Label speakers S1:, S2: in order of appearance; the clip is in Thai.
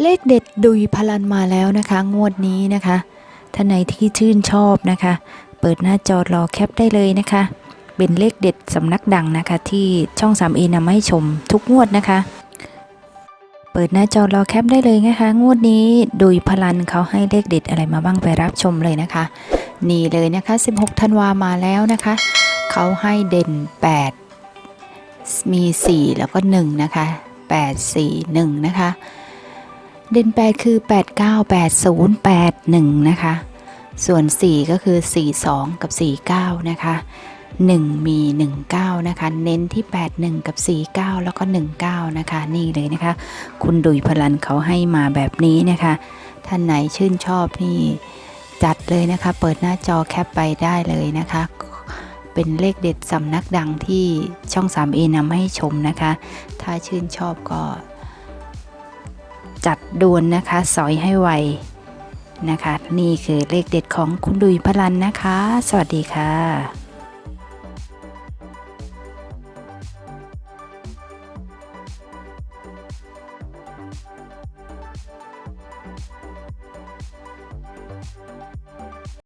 S1: เลขเด็ดดุยพลันมาแล้วนะคะ งวดนี้นะคะท่านไหนที่ชื่นชอบนะคะ เปิดหน้าจอรอแคปได้เลยนะคะ เป็นเลขเด็ดสำนักดังนะคะ ที่ช่อง 3 a นำให้ชมทุกงวดนะคะ เปิดหน้าจอรอแคปได้เลยนะคะ งวดนี้ดุยพลันเขาให้เลขเด็ดอะไรมาบ้างไปรับชมเลยนะคะ นี่เลยนะคะ 16ธันวามาแล้วนะคะเขาให้เด่น 8 มี 4 แล้วก็ 1 นะคะ 8 4 1 นะคะ เด่น 8 คือ 8 9 8 0 8 1 นะคะ ส่วน 4 ก็คือ 4 2 กับ 4 9 นะคะ 1 มี 19 นะคะ เน้นที่ 8 1 กับ 4 9 แล้วก็ 19 นะคะ นี่เลยนะคะ คุณดุยพลันเขาให้มาแบบนี้นะคะ ท่านไหนชื่นชอบนี่จัดเลยนะคะ เปิดหน้าจอแคปไปได้เลยนะคะ เป็นเลขเด็ดสำนักดังที่ช่อง 3A นำให้ชมนะคะ ถ้าชื่นชอบก็ จัดดวนนะคะสอยให้ไวนะคะ นี่คือเลขเด็ดของคุณดุยพลันนะคะ สวัสดีค่ะ